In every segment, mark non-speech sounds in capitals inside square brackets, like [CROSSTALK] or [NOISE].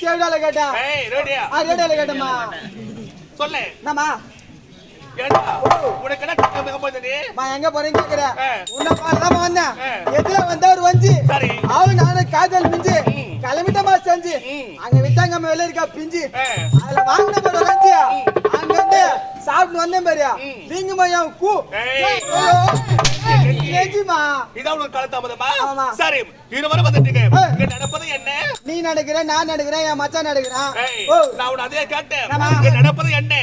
கேவடால கேட்டா. ரேடியோல கேட்டம்மா. சொல்லு என்னம்மா? ஏண்டா உனக்கு என்ன கஷ்டம் இருக்க போகுது நீ மா, எங்க போறேன்னு கேக்குற? ஆ. உன்னை பார்க்கலாமா வந்தேன்? எதுல வந்தா ஒரு வஞ்சி? அவளு நானும் காதல் மிஞ்சி. கிளம்பிட்டமா செஞ்சு. அங்க வித்தாங்க வெளில இருக்கா பிஞ்சு. அதுல வாங்கின ஒரு அஞ்சு அங்க வந்து சாப்பிட்டு வந்தேன் பாரு. ம். நீங்க மையம் கூ. நீ நடக்கிற நான் நடக்கிறேன் என் மச்சான் நடக்கிறான். நான் நடப்பது என்ன?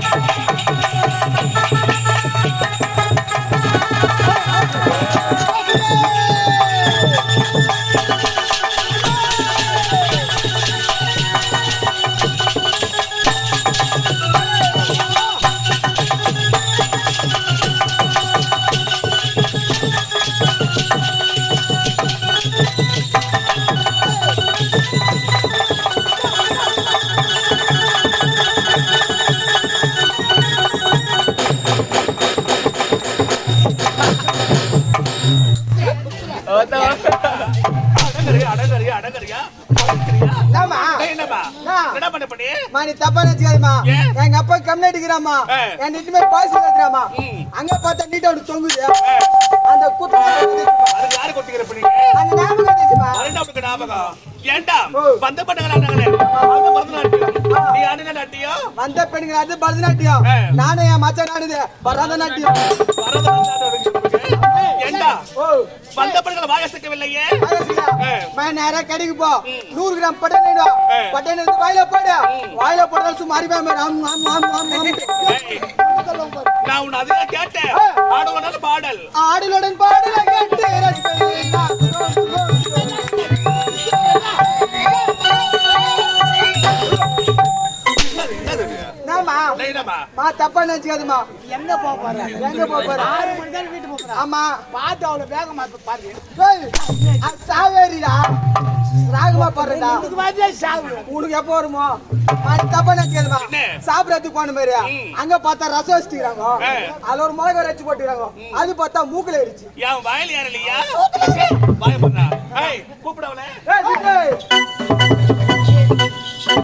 நான். [LAUGHS] நாட்டு அடங்கறியா அடங்கறியா அடங்கறியா என்னம்மா? ஏய், என்னம்மா? நான். என்ன பண்ண பண்ணி மா, நீ தப்பா நினைச்சுக்காதம்மா. ஏன்? எங்க அப்பா கம்யூனிட்டி இருக்கிறாமா ஆ. என் இட்டு மேல பாசி ஏத்துறாமா ம். அங்க பார்த்தா நீட்டா ஒன்று தொங்குது. அந்த குத்து அது யாரு கொட்டிக்கிற பண்ணீங்க அந்த ஞாபகம் வந்துச்சுமா மறுநாளுக்கு ஞாபகம். ஏண்டா? ஓ. வந்த பண்ணுங்க நாங்களே அவங்க பரதநாட்டியம். நீ ஆடுன நாட்டியம்? வந்த பெண்கள் அது பரதநாட்டியம். ஆ. நானும் என் மச்சான் ஆடுது பரதநாட்டியம். பரதநாட்டியம். ஏண்டா வந்த ஆகாசியா, ஆ. மா, நேரா கடைக்கு போ. நூறு கிராம் பட்டன். பட்டன் எடுத்து வாயில போடு. வாயில போட்டாலும் சும்மா அறிவா மேடம் ஆம் ஆம் ஆம் ஆம் ஆம். ஏய், நான் உன்னை அதே கேட்டேன். ஆ. மா, தப்பா நினைச்சுக்காதம்மா. எங்க போக போற? எங்க போக போற? ஆறு மணி நேரம் வீட்டு போற. ஆமா. பார்த்து அவ்வளவு வேகமா சாவேரிடா. ராகமா போடுறடா உனக்கு மாதிரியே சாவு? உனக்கு எப்போ வருமோ? தப்பா நினைச்சுக்காதம்மா. என்ன? சாப்பிடறதுக்கு போன மாதிரி. அங்க பார்த்தா ரசம் வச்சுக்கிறாங்க. அதுல ஒரு மிளகா வச்சு போட்டுக்கிறாங்க. அது பார்த்தா மூக்குல எரிச்சு என் வாயில்